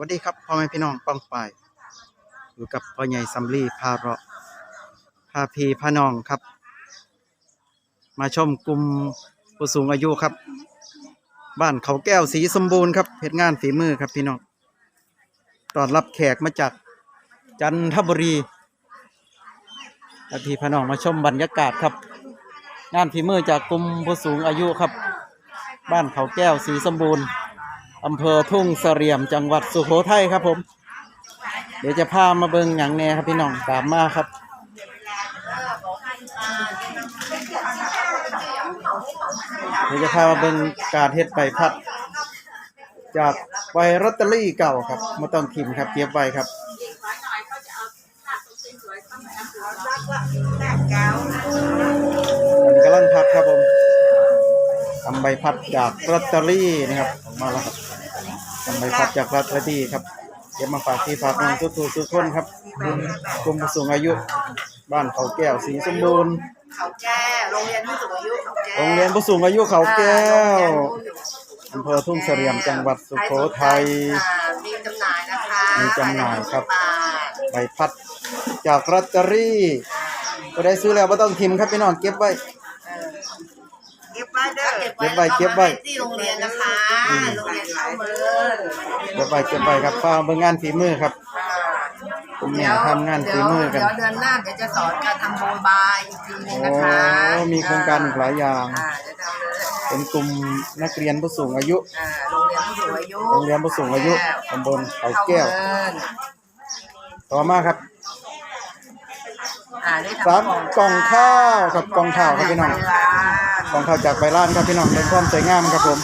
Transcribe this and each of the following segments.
วัสดีครับพ่อแม่พี่น้องป้องปายอยู่กับพ่อใหญ่ซัมลีพาเราะพาพีพาน้องครับ มาชมกลุ่มผู้สูงอายุครับ บ้านเขาแก้วสีสมบูรณ์ครับเพชรงานฝีมือครับพี่น้องตอนรับแขกมาจากจันทบุรีพาพีพาน้องมาชมบรรยากาศครับ งานฝีมือจากกลุ่มผู้สูงอายุครับ บ้านเขาแก้วสีสมบูรณ์ อำเภอทุ่งเสลี่ยมจังหวัดสุโขทัยครับผม เดี๋ยวจะพามาเบิ่งอย่างแน่ครับพี่น้องตามมาครับ เดี๋ยวจะพามาเบิ่งการเฮ็ดใบพัด จากใบลอตเตอรี่เก่าครับมาต้องทิมครับเก็บไว้ครับอันกำลังพัดครับผมทำใบพัดจากลอตเตอรี่นะครับออกมาแล้วครับ ทำใบพัดจากลอตเตอรี่ครับเดี๋ยวมาฝากที่ฝากน้องทุกทุกทุกคนครับกลุ่มผู้สูงอายุ บ้านเขาแก้วสีสมบูรณ์เขาแก้วโรงเรียนผู้สูงอายุเขาแก้วโรงเรียนผู้สูงอายุเขาแก้วอำเภอทุ่งเสลี่ยมจังหวัดสุโขทัยอ่ามีจำหน่ายนะคะมีจำหน่ายครับบาทใบพัดจากลอตเตอรี่ก็ได้ซื้อแล้วไม่ต้องทิมครับพี่น้องเก็บไว้ เก็บไว้เด้อเก็บไว้เก็บไว้ที่โรงเรียนนะคะโรงเรียนเข้าเมืองเก็บไว้เก็บไว้ครับฟ้าเบิ่งงานฝีมือครับผมเนี่ยทำงานฝีมือกันเดี๋ยวเดือนหน้าเดี๋ยวจะสอนการทำโมบายอีกทีหนึงนะคะโอ้มีโครงการอีกหลายอย่างอ่าจะทำเลยเป็นกลุ่มนักเรียนผู้สูงอายุอ่าโรงเรียนผู้สูงอายุโรงเรียนผู้สูงอายุตำบลเขาแก้วเข้าเมืองต่อมาครับอ่าได้ทำสามกล่องข้าวครับกล่องข้าวครับพี่น้อง กล่องข้าวจากใบลานครับพี่น้องเป็นความสวยงามครับผม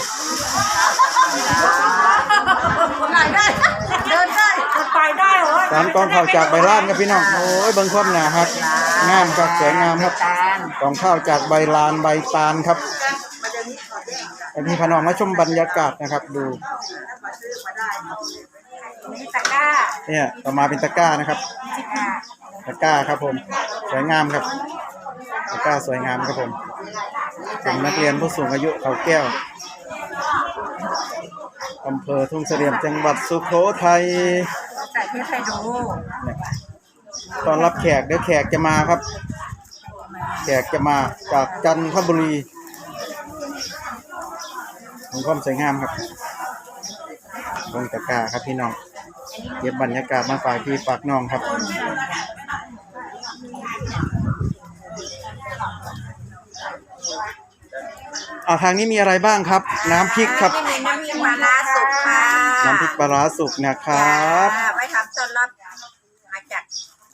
ไหนได้เดินได้ไปได้เหรอสามกล่องข้าวจากใบลานครับพี่น้องโอ้ยเบิ่งความหนาครับงามครับสวยงามครับกล่องข้าวจากใบลานใบตาลครับไอพี่พน้องมาชมบรรยากาศนะครับ ดูนี่ตะกร้าเนี่ยต่อมาเป็นตะกร้านะครับตะกร้าครับผม สวยงามครับตะกร้าสวยงามครับผม เป็นนักเรียนผู้สูงอายุเขาแก้วอำเภอทุ่งเสลี่ยมจังหวัดสุโขทัยใส่เทปให้ดูเนี่ยตอนรับแขกเดี๋ยวแขกจะมาครับ แขกจะมาจากจันทบุรีผมความสวยงามครับลงตะกร้าครับพี่น้องเก็บบรรยากาศมาฝากพี่ฝากน้องครับ อ่าทางนี้มีอะไรบ้างครับ น้ำพริกครับ นี่มีน้ำพริกปลาร้าสุกค่ะน้ำพริกปลาร้าสุกนะครับจ้าไว้ทำต้อนรับมาจาก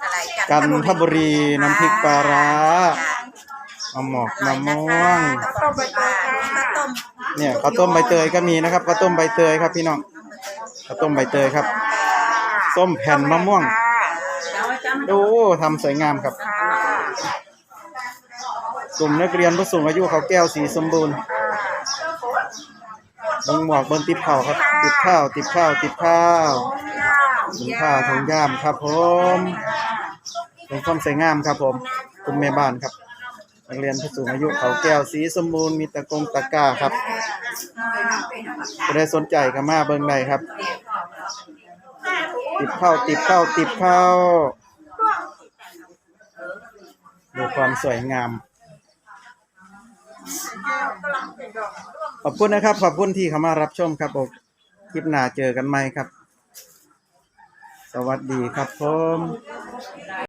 อะไรจันทบุรีน้ำพริกปลาร้าจ้มะหมอกมะม่วง ข้าวต้มใบเตยข้าวต้มเนี่ยข้าวต้มใบเตยก็มีนะครับข้าวต้มใบเตยครับพี่น้องข้าวต้มใบเตยครับ ส้มแผ่นมะม่วงดูทำสวยงามครับ กลุ่มนักเรียนผู้สูงอายุเขาแก้วสีสมบูรณ์เบังหมวกเบิ้งติบข้าครับ ติบข้าว ติบข้าว ติบข้าวถุงผ้าถุงย่ามครับผมเป็นความสวยงามครับผมกลุ่มแม่บ้านครับนักเรียนผู้สูงอายุเขาแก้วสีสมบูรณ์มีตะกงตะกร้าครับจะได้สนใจก็มาเบิ้งได้ครับ ติบข้าวติบข้าวติบข้าวดูความสวยงาม ขอบคุณนะครับ ขอบคุณที่เข้ามารับชมครับผมคลิปหน้าเจอกันใหม่ครับ สวัสดีครับผม